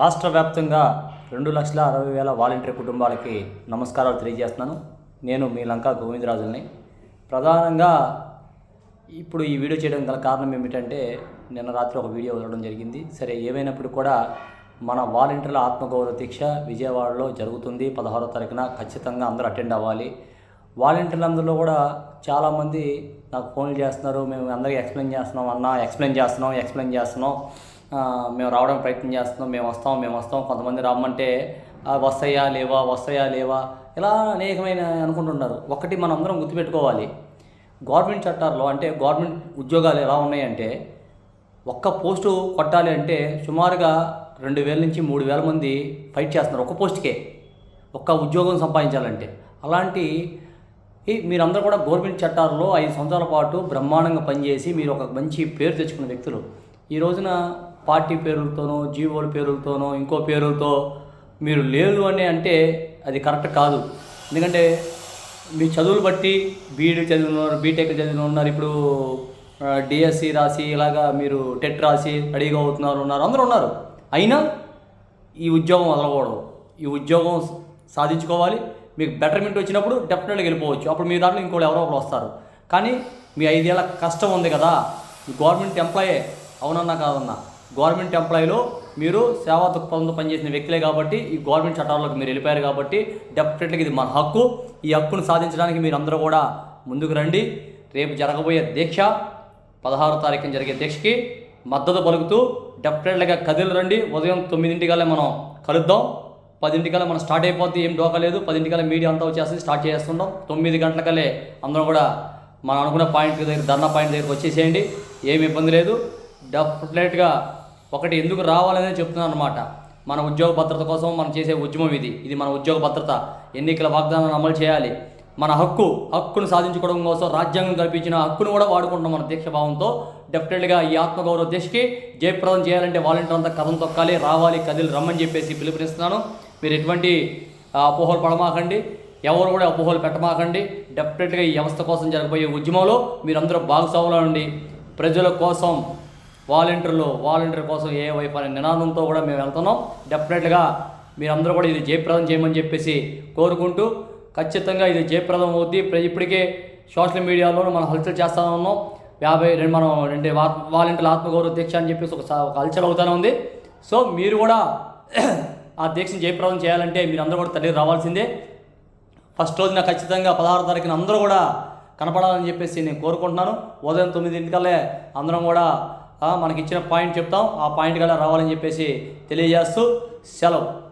రాష్ట్ర వ్యాప్తంగా రెండు లక్షల అరవై వేల వాలంటీర్ కుటుంబాలకి నమస్కారాలు తెలియజేస్తున్నాను. నేను మీ లంక గోవిందరాజుల్ని. ప్రధానంగా ఇప్పుడు ఈ వీడియో చేయడం గల కారణం ఏమిటంటే నిన్న రాత్రి ఒక వీడియో వదలడం జరిగింది. సరే ఏమైనప్పుడు కూడా మన వాలంటీర్ల ఆత్మగౌరవ దీక్ష విజయవాడలో జరుగుతుంది. పదహారో తారీఖున ఖచ్చితంగా అందరూ అటెండ్ అవ్వాలి. వాలంటీర్లందరిలో కూడా చాలామంది నాకు ఫోన్లు చేస్తున్నారు. మేము అందరికీ ఎక్స్ప్లెయిన్ చేస్తున్నాం అన్న ఎక్స్ప్లెయిన్ చేస్తున్నాం ఎక్స్ప్లెయిన్ చేస్తున్నాం. మేము రావడానికి ప్రయత్నం చేస్తున్నాం మేము వస్తాం మేము వస్తాం కొంతమంది రమ్మంటే వస్తాయా లేవా వస్తాయా లేవా? ఇలా అనేకమైన అనుకుంటున్నారు ఒకటి మనం అందరం గుర్తుపెట్టుకోవాలి. గవర్నమెంట్ చట్టాల్లో అంటే గవర్నమెంట్ ఉద్యోగాలు ఎలా ఉన్నాయంటే ఒక్క పోస్టు కొట్టాలి అంటే సుమారుగా రెండు వేల నుంచి మూడు వేల మంది ఫైట్ చేస్తున్నారు ఒక్క పోస్ట్కే. ఒక్క ఉద్యోగం సంపాదించాలంటే. అలాంటి ఈ మీరందరూ కూడా గవర్నమెంట్ చట్టాల్లో ఐదు సంవత్సరాల పాటు బ్రహ్మాండంగా పనిచేసి మీరు ఒక మంచి పేరు తెచ్చుకున్న వ్యక్తులు. ఈ రోజున పార్టీ పేరులతోనో జీవోల పేరులతోనో ఇంకో పేరులతో మీరు లేరు అని అంటే అది కరెక్ట్ కాదు. ఎందుకంటే మీ చదువులు బట్టి బీఈడి చదివిన ఉన్నారు బీటెక్ చదివిన ఉన్నారు. ఇప్పుడు డిఎస్సి రాసి ఇలాగా మీరు టెట్ రాసి రెడీగా అవుతున్నారు ఉన్నారు. అందరూ ఉన్నారు. అయినా ఈ ఉద్యోగం వదలకూడదు. ఈ ఉద్యోగం సాధించుకోవాలి. మీకు బెటర్మెంట్ వచ్చినప్పుడు డెఫినెట్గా వెళ్ళిపోవచ్చు. అప్పుడు మీ దాంట్లో ఇంకోటి ఎవరో ఒకరు వస్తారు. కానీ మీ ఐదేళ్ళ కష్టం ఉంది కదా. గవర్నమెంట్ ఎంప్లాయే అవునన్నా కాదన్నా? గవర్నమెంట్ ఎంప్లాయీలో మీరు సేవా దృక్పథంతో పనిచేసిన వ్యక్తులే కాబట్టి ఈ గవర్నమెంట్ చట్టాలకు మీరు వెళ్ళిపోయారు కాబట్టి డెఫినెట్గా ఇది మన హక్కు. ఈ హక్కును సాధించడానికి మీరు అందరూ కూడా ముందుకు రండి. రేపు జరగబోయే దీక్ష పదహారో తారీఖున జరిగే దీక్షకి మద్దతు పలుకుతూ డెఫినెట్లీగా కదిలి రండి. ఉదయం తొమ్మిదింటికల్లా మనం కలుద్దాం. పదింటికల్లా మనం స్టార్ట్ అయిపోతే ఏం డోకలేదు పదింటికల్లా మీడియా అంతా వచ్చేసి స్టార్ట్ చేస్తుంటాం. తొమ్మిది గంటలకల్లే అందరం కూడా మనం అనుకున్న పాయింట్ దగ్గర ధర్నా పాయింట్ దగ్గరకు వచ్చేసేయండి. ఏమి ఇబ్బంది లేదు. డెఫినెట్గా ఒకటి ఎందుకు రావాలనే చెప్తున్నాను అనమాట మన ఉద్యోగ భద్రత కోసం మనం చేసే ఉద్యమం ఇది. ఇది మన ఉద్యోగ భద్రత. ఎన్నికల వాగ్దానాన్ని అమలు చేయాలి. మన హక్కు హక్కును సాధించుకోవడం కోసం రాజ్యాంగం కల్పించిన హక్కును కూడా వాడుకుంటున్నాం మన దీక్ష భావంతో. డెఫినెట్గా ఈ ఆత్మగౌరవ దీక్షకి జయప్రదం చేయాలంటే వాలంటీర్ అంతా కథం తొక్కాలి రావాలి కదిలి రమ్మని చెప్పేసి పిలుపునిస్తున్నాను. మీరు ఎటువంటి అపోహలు పడమాకండి. ఎవరు కూడా అపోహలు పెట్టమాకండి. డెఫినెట్గా ఈ వ్యవస్థ కోసం జరగబోయే ఉద్యమంలో మీరందరూ భాగస్వాములు ఉండి ప్రజల కోసం వాలంటీర్లు వాలంటీర్ కోసం ఏ వైపు అనే నినాదంతో కూడా మేము వెళ్తున్నాం. డెఫినెట్గా మీరందరూ కూడా ఇది జయప్రదం చేయమని చెప్పేసి కోరుకుంటూ ఖచ్చితంగా ఇది జయప్రదం అవుద్ది. ఇప్పటికే సోషల్ మీడియాలో మనం హల్చల్ చేస్తూ ఉన్నాం. యాభై రెండు మనం రెండు వాలంటీర్ల ఆత్మగౌరవ దీక్ష అని చెప్పేసి ఒక ఒక హల్చల్ అవుతూనే ఉంది. సో మీరు కూడా ఆ దీక్షను జయప్రదం చేయాలంటే మీరు అందరూ కూడా తల్లి రావాల్సిందే. ఫస్ట్ రోజున ఖచ్చితంగా పదహారు తారీఖున అందరూ కూడా కనపడాలని చెప్పేసి నేను కోరుకుంటున్నాను. ఉదయం తొమ్మిదింటికల్లే అందరం కూడా మనకి ఇచ్చిన పాయింట్ చెప్తాం. ఆ పాయింట్ గల రావాలని చెప్పేసి తెలియజేస్తూ సెలవు.